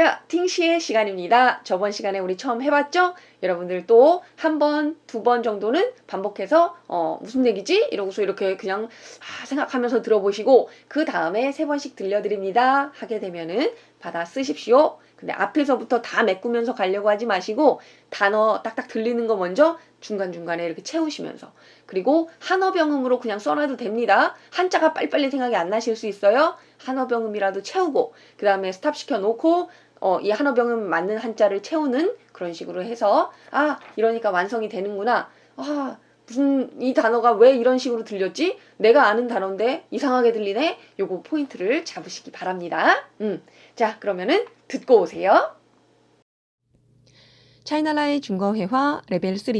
자, 팅시의 시간입니다. 저번 시간에 우리 처음 해봤죠? 여러분들 또 한 번, 두 번 정도는 반복해서 어, 무슨 얘기지? 이러고서 이렇게 그냥 아, 생각하면서 들어보시고 그 다음에 세 번씩 들려드립니다. 하게 되면은 받아 쓰십시오. 근데 앞에서부터 다 메꾸면서 가려고 하지 마시고 단어 딱딱 들리는 거 먼저 중간중간에 이렇게 채우시면서 그리고 한어병음으로 그냥 써놔도 됩니다. 한자가 빨리빨리 생각이 안 나실 수 있어요. 한어병음이라도 채우고 그 다음에 스탑 시켜 놓고 어, 이 한어병음 맞는 한자를 채우는 그런 식으로 해서 아 이러니까 완성이 되는구나. 아 무슨 이 단어가 왜 이런 식으로 들렸지? 내가 아는 단어인데 이상하게 들리네. 요거 포인트를 잡으시기 바랍니다. 음. 자, 그러면은 듣고 오세요. 차이나라의 중거회화 레벨 3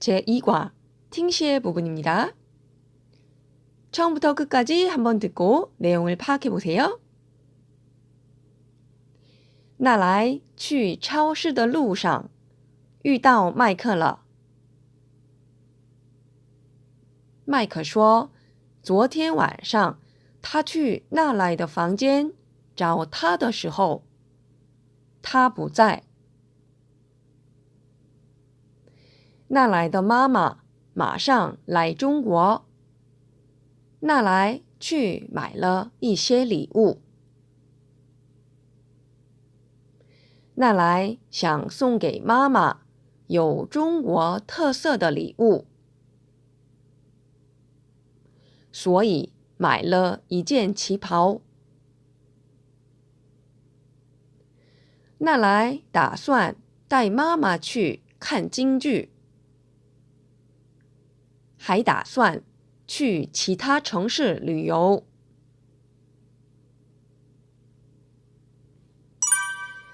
제2과 팅시의 부분입니다. 처음부터 끝까지 한번 듣고 내용을 파악해 보세요. 那来去超市的路上遇到麦克了。麦克说：“昨天晚上他去纳莱的房间找他的时候，他不在。纳莱的妈妈马上来中国，纳莱去买了一些礼物。纳莱想送给妈妈有中国特色的礼物。”所以买了一件旗袍。那来打算带妈妈去看京剧，还打算去其他城市旅游。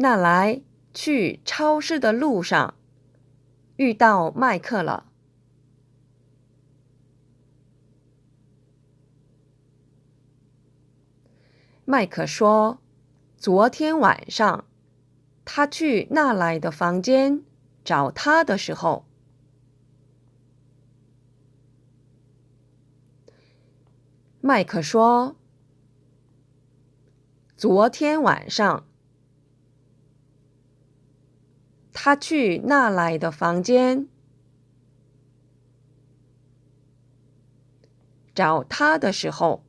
那来去超市的路上遇到麦克了。麦克说：“昨天晚上，他去纳莱的房间找他的时候。”麦克说：“昨天晚上，他去纳莱的房间找他的时候。”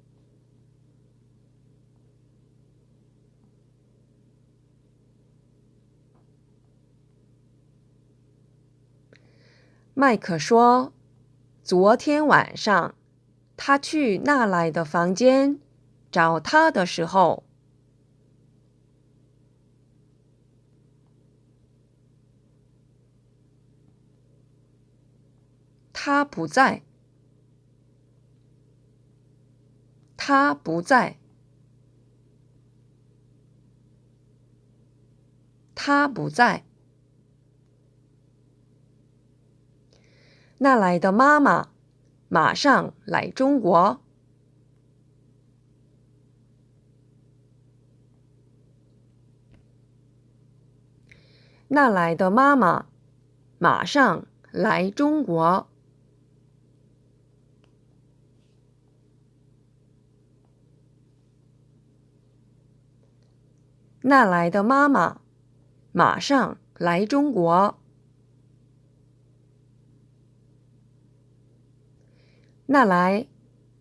麦克说：“昨天晚上，他去纳莱的房间找他的时候，他不在。他不在。他不在。”那来的妈妈马上来中国。那来的妈妈马上来中国。那来的妈妈马上来中国。那来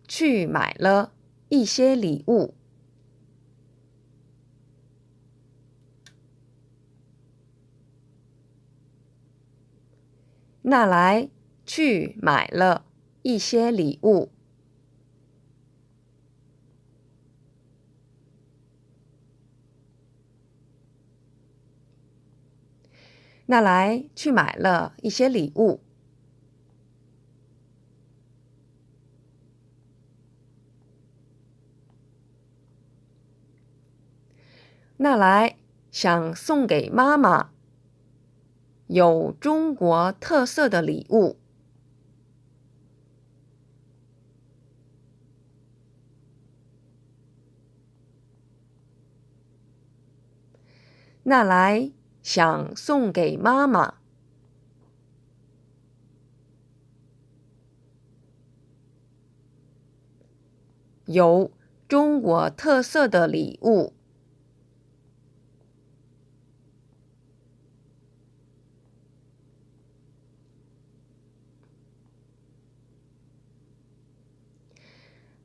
去买了一些礼物。那来去买了一些礼物。那来去买了一些礼物。那来想送给妈妈有中国特色的礼物。那来想送给妈妈有中国特色的礼物。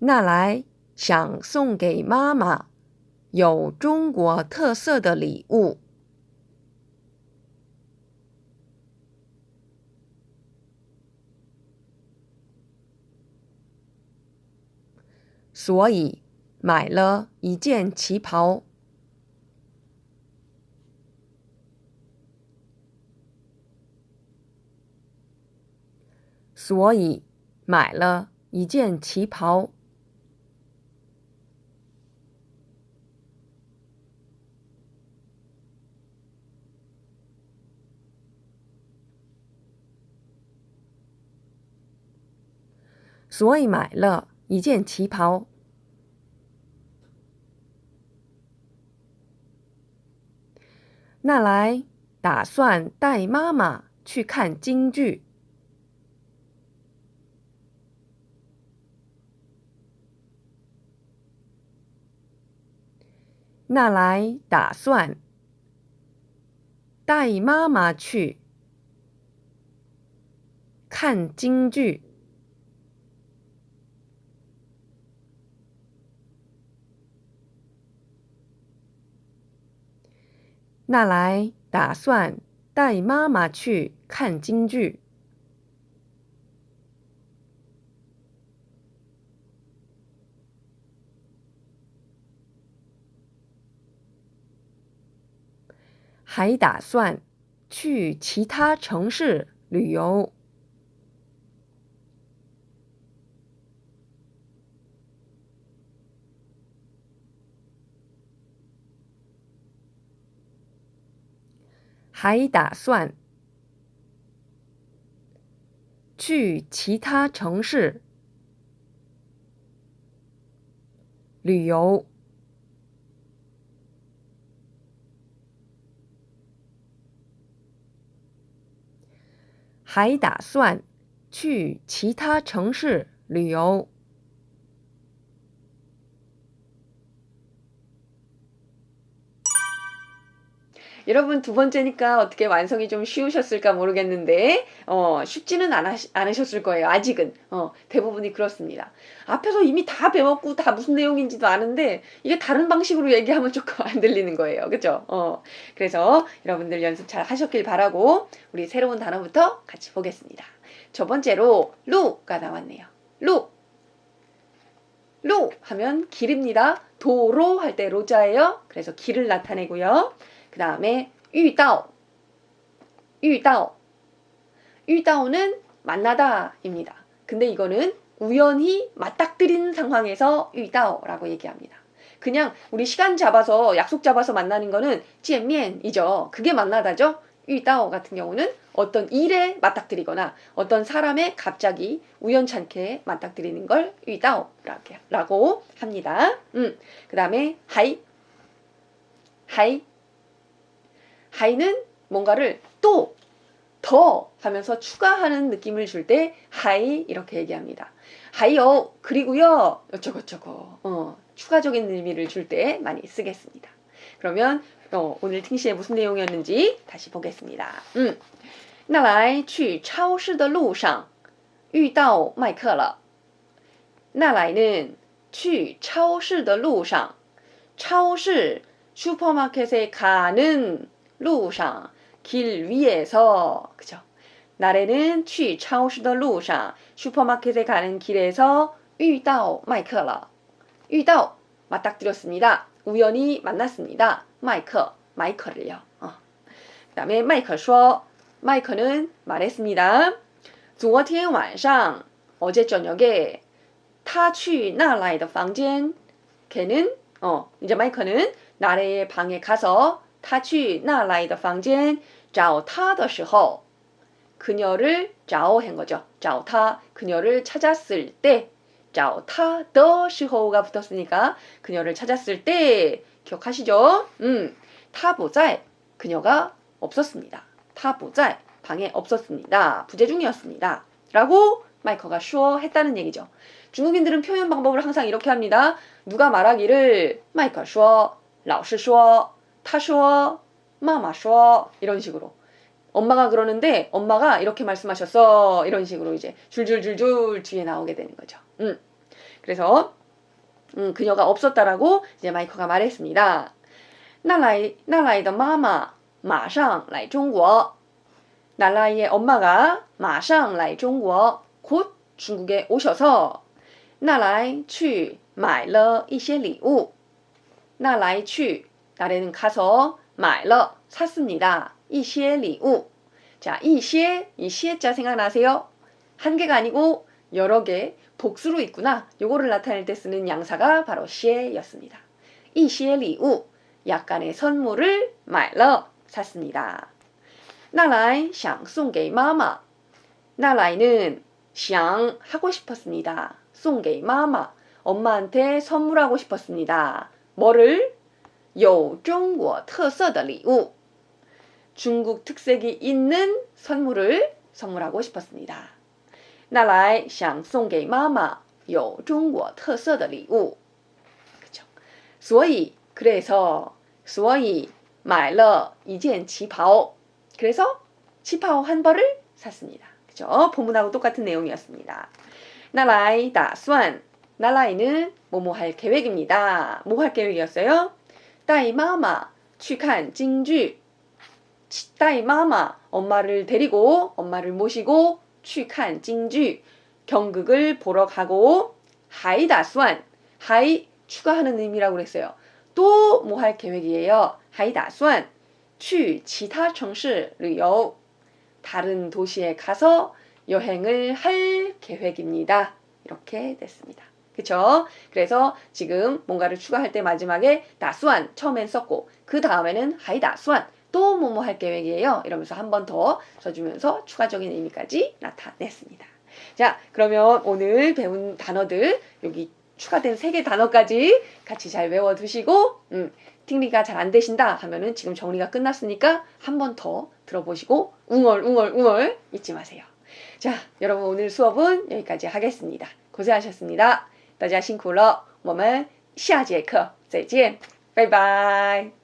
那来想送给妈妈有中国特色的礼物，所以买了一件旗袍。所以买了一件旗袍。所以买了一件旗袍。那来打算带妈妈去看京剧。那来打算带妈妈去看京剧。那来打算带妈妈去看京剧。还打算去其他城市旅游。还打算去其他城市旅游。还打算去其他城市旅游。 여러분 두 번째니까 어떻게 완성이 좀 쉬우셨을까 모르겠는데 어, 쉽지는 않아, 않으셨을 거예요. 아직은 어, 대부분이 그렇습니다. 앞에서 이미 다 배웠고 다 무슨 내용인지도 아는데 이게 다른 방식으로 얘기하면 조금 안 들리는 거예요. 그죠? 어, 그래서 여러분들 연습 잘 하셨길 바라고 우리 새로운 단어부터 같이 보겠습니다. 첫 번째로 루가 나왔네요. 루. 루 하면 길입니다. 도로 할 때 로자예요. 그래서 길을 나타내고요. 그 다음에 유다오 유다오 유다오는 만나다입니다. 근데 이거는 우연히 맞닥뜨린 상황에서 유다오라고 얘기합니다. 그냥 우리 시간 잡아서 약속 잡아서 만나는 거는 찌엔미엔이죠. 그게 만나다죠. 유다오 같은 경우는 어떤 일에 맞닥뜨리거나 어떤 사람에 갑자기 우연찮게 맞닥뜨리는 걸 유다오라고 합니다. 음, 그 다음에 하이 하이 하이는 뭔가를 또, 더 하면서 추가하는 느낌을 줄 때 하이 이렇게 얘기합니다. 하이요, 그리고요, 어쩌고저쩌고, 어, 추가적인 의미를 줄 때 많이 쓰겠습니다. 그러면 어, 오늘 팅시에 무슨 내용이었는지 다시 보겠습니다. 음. 那来去超市的路上遇到麦克了。那来는去超市的路上超市 슈퍼마켓에 가는 路上길 위에서 그죠? 나래는 去超市的路上 슈퍼마켓에 가는 길에서 遇到麦克了.遇到 맞닥뜨렸습니다. 우연히 만났습니다. 마이크, 마이크를요. 어. 그 다음에 마이크 说 마이크는 말했습니다. 昨天晚上 어제 저녁에 他去那来的房间 걔는 어, 이제 마이커는 나래의 방에 가서 他去那来的房间找他的时候 그녀를 找한 거죠. 找他 그녀를 찾았을 때 找他的时候가 붙었으니까 그녀를 찾았을 때 기억하시죠? 음, 他不在 그녀가 없었습니다. 他不在 방에 없었습니다. 부재 중이었습니다. 라고 마이커가 슈어 했다는 얘기죠. 중국인들은 표현 방법을 항상 이렇게 합니다. 누가 말하기를 마이커 슈어, 老师说, 타 슈어, 마마 슈어 이런 식으로. 엄마가 그러는데 엄마가 이렇게 말씀하셨어 이런 식으로 이제 줄줄줄줄 뒤에 나오게 되는 거죠. 음. 그래서 음, 그녀가 없었다라고 이제 마이커가 말했습니다. 那来那来的妈妈马上来中国. 날라이의 엄마가 马上来中国, 곧 중국에 오셔서 那来去买了一些礼物.那来去 나래는 가서 买了 샀습니다. 一些礼物. 자, 一些 이 시에자 생각나세요? 한 개가 아니고 여러 개 복수로 있구나. 요거를 나타낼 때 쓰는 양사가 바로 시에였습니다. 一些礼物 약간의 선물을 买了 샀습니다. 那来想送给妈妈. 나라이는 想 하고 싶었습니다. 送给妈妈 엄마한테 선물하고 싶었습니다. 뭐를? 有中国特色的礼物. 중국 특색이 있는 선물을 선물하고 싶었습니다. 那来想送给妈妈有中国特色的礼物. 그죠? 所以 그래서 所以买了一件旗袍. 그래서 치파오 한 벌을 샀습니다. 그죠? 본문하고 똑같은 내용이었습니다. 나라이 다수안 나라이는 뭐뭐 할 계획입니다. 뭐 할 계획이었어요? 따이 마마 去看京剧 따이 마마 엄마를 데리고 엄마를 모시고 去看京剧 경극을 보러 가고 하이 다수안 하이 추가하는 의미라고 그랬어요. 또 뭐 할 계획이에요. 하이 다수안 去其他城市旅游 다른 도시에 가서 여행을 할 계획입니다. 이렇게 됐습니다. 그쵸? 그래서 지금 뭔가를 추가할 때 마지막에 다수안 처음엔 썼고 그 다음에는 하이 다수안 또 뭐뭐 할 계획이에요. 이러면서 한 번 더 써주면서 추가적인 의미까지 나타냈습니다. 자, 그러면 오늘 배운 단어들 여기 추가된 세 개 단어까지 같이 잘 외워두시고 음, 팅리가 잘 안 되신다 하면은 지금 정리가 끝났으니까 한 번 더 들어보시고 웅얼 웅얼 웅얼 잊지 마세요. 자, 여러분 오늘 수업은 여기까지 하겠습니다. 고생하셨습니다. 大家辛苦了，我们下节课再见，拜拜。